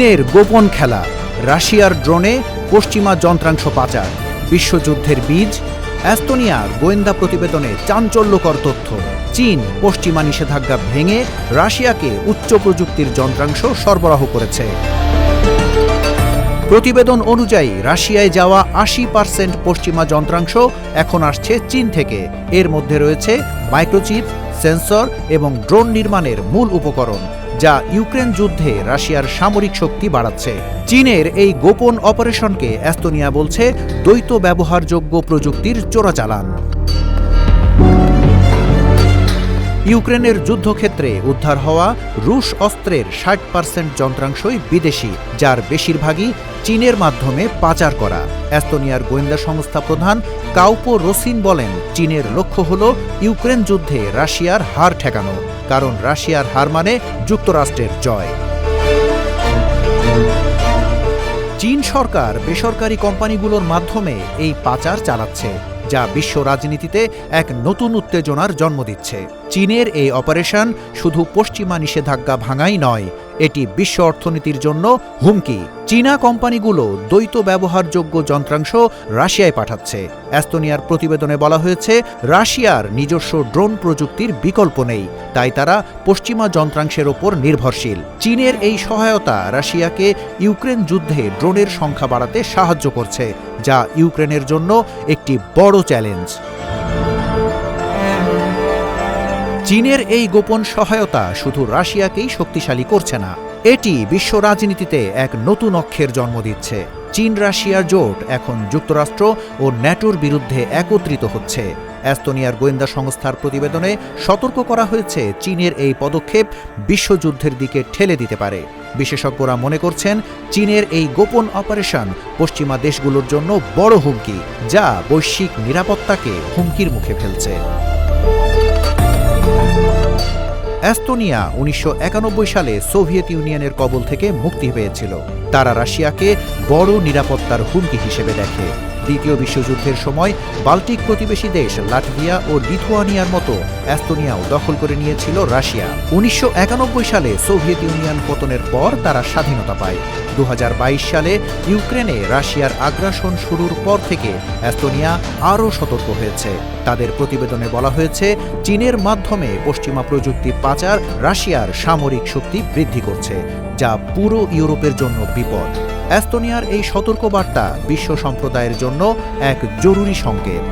চীনের গোপন খেলা, রাশিয়ার ড্রোনে পশ্চিমা যন্ত্রাংশ পাচার, বিশ্বযুদ্ধের বীজ অ্যাস্তোনিয়ার গোয়েন্দা প্রতিবেদনে চাঞ্চল্যকর তথ্য। চীন পশ্চিমা নিষেধাজ্ঞা ভেঙে রাশিয়াকে উচ্চ প্রযুক্তির যন্ত্রাংশ সরবরাহ করেছে। প্রতিবেদন অনুযায়ী, রাশিয়ায় যাওয়া আশি পার্সেন্ট পশ্চিমা যন্ত্রাংশ এখন আসছে চীন থেকে। এর মধ্যে রয়েছে মাইক্রোচিপ, সেন্সর এবং ড্রোন নির্মাণের মূল উপকরণ। যা ইউক্রেন যুদ্ধে রাশিয়ার সামরিক শক্তি বাড়াচ্ছে। চীনের এই গোপন অপারেশনকে অ্যাস্তোনিয়া বলছে দ্বৈত ব্যবহারযোগ্য প্রযুক্তির চোরাচালান। ইউক্রেনের যুদ্ধক্ষেত্রে উদ্ধার হওয়া রুশ অস্ত্রের ষাট পার্সেন্ট যন্ত্রাংশই বিদেশি, যার বেশিরভাগই চীনের মাধ্যমে পাচার করা। এস্তোনিয়ার গোয়েন্দা সংস্থা প্রধান কাউপো রোসিন বলেন, চীনের লক্ষ্য হল ইউক্রেন যুদ্ধে রাশিয়ার হার ঠেকানো, কারণ রাশিয়ার হার মানে যুক্তরাষ্ট্রের জয়। সরকার বেসরকারি কোম্পানিগুলোর মাধ্যমে এই পাচার চালাচ্ছে, যা বিশ্ব রাজনীতিতে এক নতুন উত্তেজনার জন্ম দিচ্ছে। চীনের এই অপারেশন শুধু পশ্চিমা নিষেধাজ্ঞা ভাঙাই নয় এটি বিশ্ব অর্থনীতির জন্য হুমকি। চীনা কোম্পানিগুলো দ্বৈত ব্যবহারযোগ্য যন্ত্রাংশ রাশিয়ায় পাঠাচ্ছে। অ্যাস্তোনিয়ার প্রতিবেদনে বলা হয়েছে, রাশিয়ার নিজস্ব ড্রোন প্রযুক্তির বিকল্প নেই। তাই তারা পশ্চিমা যন্ত্রাংশের ওপর নির্ভরশীল। চীনের এই সহায়তা রাশিয়াকে ইউক্রেন যুদ্ধে ড্রোনের সংখ্যা বাড়াতে সাহায্য করছে, যা ইউক্রেনের জন্য একটি বড় চ্যালেঞ্জ। চীনের এই গোপন সহায়তা শুধু রাশিয়াকেই শক্তিশালী করছে না, এটি বিশ্ব রাজনীতিতে এক নতুন অক্ষের জন্ম দিচ্ছে। চীন রাশিয়ার জোট এখন যুক্তরাষ্ট্র ও ন্যাটোর বিরুদ্ধে একত্রিত হচ্ছে। অ্যাস্তোনিয়ার গোয়েন্দা সংস্থার প্রতিবেদনে সতর্ক করা হয়েছে, চীনের এই পদক্ষেপ বিশ্বযুদ্ধের দিকে ঠেলে দিতে পারে। বিশেষজ্ঞরা মনে করছেন, চীনের এই গোপন অপারেশন পশ্চিমা দেশগুলোর জন্য বড় হুমকি, যা বৈশ্বিক নিরাপত্তাকে হুমকির মুখে ফেলছে। অ্যাস্তোনিয়া উনিশশো সালে সোভিয়েত ইউনিয়নের কবল থেকে মুক্তি পেয়েছিল। তারা রাশিয়াকে বড় নিরাপত্তার হুমকি হিসেবে দেখে। দ্বিতীয় বিশ্বযুদ্ধের সময় বাল্টিক প্রতিবেশী দেশ লাটভিয়া ও লিথুয়ানিয়ার মতো অ্যাস্তোনিয়াও দখল করে নিয়েছিল রাশিয়া। উনিশশো একানব্বই সালে সোভিয়েত ইউনিয়ন পতনের পর তারা স্বাধীনতা পায়। দু হাজার বাইশ সালে ইউক্রেনে রাশিয়ার আগ্রাসন শুরুর পর থেকে অ্যাস্তোনিয়া আরও সতর্ক হয়েছে। তাদের প্রতিবেদনে বলা হয়েছে, চীনের মাধ্যমে পশ্চিমা প্রযুক্তি পাচার রাশিয়ার সামরিক শক্তি বৃদ্ধি করছে, যা পুরো ইউরোপের জন্য বিপদ। অ্যাস্তোনিয়ার এই সতর্কবার্তা বিশ্ব সম্প্রদায়ের জন্য এক জরুরি সংকেত।